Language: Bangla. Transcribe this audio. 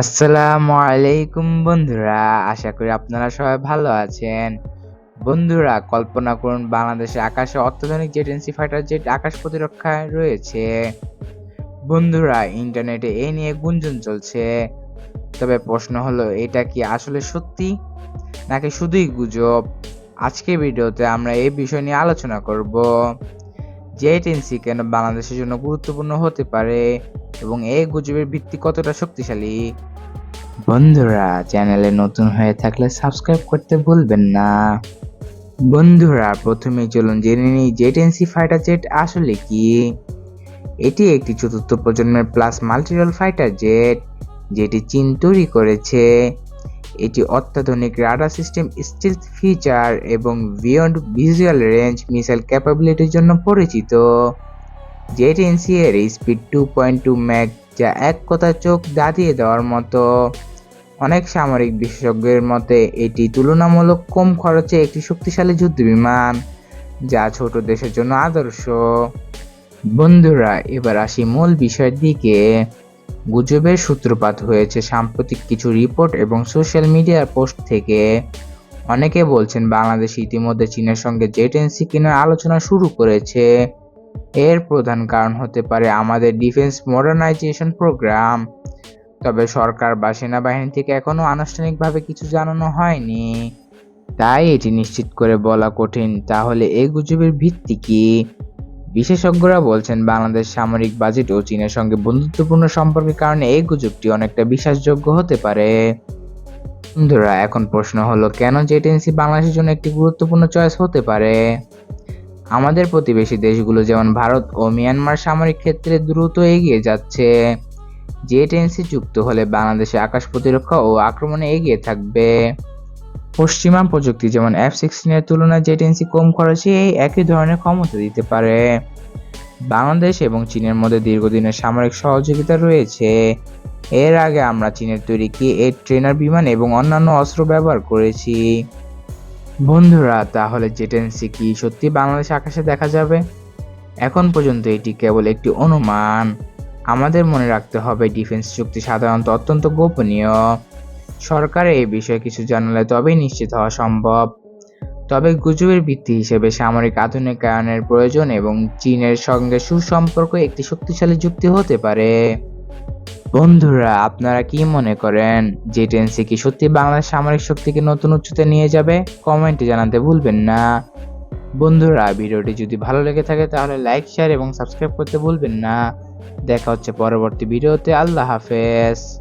আসসালামু আলাইকুম বন্ধুরা, আশা করি আপনারা সবাই ভালো আছেন। বন্ধুরা, কল্পনা করুন বাংলাদেশের আকাশে অত্যাধুনিক জেট এনসি ফাইটার জেট আকাশ প্রতিরক্ষায় রয়েছে। বন্ধুরা ইন্টারনেটে এ নিয়ে গুঞ্জন চলছে। তবে প্রশ্ন হলো, এটা কি আসলে সত্যি? নাকি শুধুই গুজব? আজকে ভিডিওতে আমরা এই বিষয় নিয়ে আলোচনা করব। জেট এনসি কেন বাংলাদেশের জন্য গুরুত্বপূর্ণ হতে পারে এবং এই গুজবের ভিত্তি কতটা শক্তিশালী? বন্ধুরা, চ্যানেলে নতুন হয়ে থাকলে সাবস্ক্রাইব করতে ভুলবেন না। বন্ধুরা প্রথমে চলুন জেনে নিই জেট এনসি ফাইটার জেট আসলে কি? এটি একটি চতুর্থ প্রজন্মের প্লাস মাল্টিরল ফাইটার জেট, যেটি চীন তৈরি করেছে। এটি অত্যাধুনিক রাডার সিস্টেম, স্টিলথ ফিচার এবং বিয়ন্ড ভিজুয়াল রেঞ্জ মিসাইল ক্যাপাবিলিটির জন্য পরিচিত। Jet N C speed two point two Mach যা এক কথা চোখ দাঁড়িয়ে দেওয়ার মতো। অনেক সামরিক বিশেষজ্ঞের মতে, এটি তুলনামূলক কম খরচে একটি শক্তিশালী যুদ্ধ বিমান যা ছোট দেশের জন্য আদর্শ। বন্ধুরা, এবার আসি মূল বিষয়ের দিকে। গুজবের সূত্রপাত হয়েছে সাম্প্রতিক কিছু রিপোর্ট এবং সোশ্যাল মিডিয়ার পোস্ট থেকে। অনেকে বলছেন বাংলাদেশ ইতিমধ্যে চীনের সঙ্গে জেট এনসি কেনার আলোচনা শুরু করেছে। এর প্রধান কারণ হতে পারে আমাদের ডিফেন্স মডার্নাইজেশন প্রোগ্রাম। তবে সরকার বা সেনাবাহিনী থেকে এখনও আনুষ্ঠানিকভাবে কিছু জানানো হয়নি। তাই এটি নিশ্চিত করে বলা কঠিন। তাহলে এই গুজবের ভিত্তি কি? বিশেষজ্ঞরা বলছেন, বাংলাদেশ সামরিক বাজেট ও চীনের সঙ্গে বন্ধুত্বপূর্ণ সম্পর্কের কারণে এই গুজবটি অনেকটা বিশ্বাসযোগ্য হতে পারে। বন্ধুরা, এখন প্রশ্ন হলো, কেন জেট এনসি বাংলাদেশের জন্য একটি গুরুত্বপূর্ণ চয়েস হতে পারে? আমাদের প্রতিবেশী দেশগুলো যেমন ভারত ও মিয়ানমার সামরিক ক্ষেত্রে দ্রুত এগিয়ে যাচ্ছে। জেট এনসি যুক্ত হলে বাংলাদেশে আকাশ প্রতিরক্ষা ও আক্রমণে এগিয়ে থাকবে। পশ্চিমা প্রযুক্তি, যেমন এফ সিক্সটিনের তুলনায় জেট এনসি কম খরচে এই একই ধরনের ক্ষমতা দিতে পারে। বাংলাদেশ এবং চীনের মধ্যে দীর্ঘদিনের সামরিক সহযোগিতা রয়েছে। এর আগে আমরা চীনের তৈরি কি এইট ট্রেনার বিমান এবং অন্যান্য অস্ত্র ব্যবহার করেছি। বন্ধুরা, তাহলে জেটেন্সি কি সত্যি বাংলাদেশ আকাশে দেখা যাবে? এখন পর্যন্ত এটি কেবল একটি অনুমান। আমাদের মনে রাখতে হবে ডিফেন্স চুক্তি সাধারণত অত্যন্ত গোপনীয়। সরকার এই বিষয়ে কিছু জানালে তবেই নিশ্চিত হওয়া সম্ভব। তবে গুজবের ভিত্তি হিসেবে সামরিক আধুনিকায়নের প্রয়োজন এবং চীনের সঙ্গে সুসম্পর্ক একটি শক্তিশালী যুক্তি হতে পারে। বন্ধুরা, আপনারা কি মনে করেন যে টেন্সি কি সত্যি বাংলার সামরিক শক্তিকে নতুন উচ্চতায় নিয়ে যাবে? কমেন্টে জানাতে ভুলবেন না। বন্ধুরা, ভিডিওটি যদি ভালো লেগে থাকে তাহলে লাইক, শেয়ার এবং সাবস্ক্রাইব করতে ভুলবেন না। দেখা হচ্ছে পরবর্তী ভিডিওতে। আল্লাহ হাফেজ।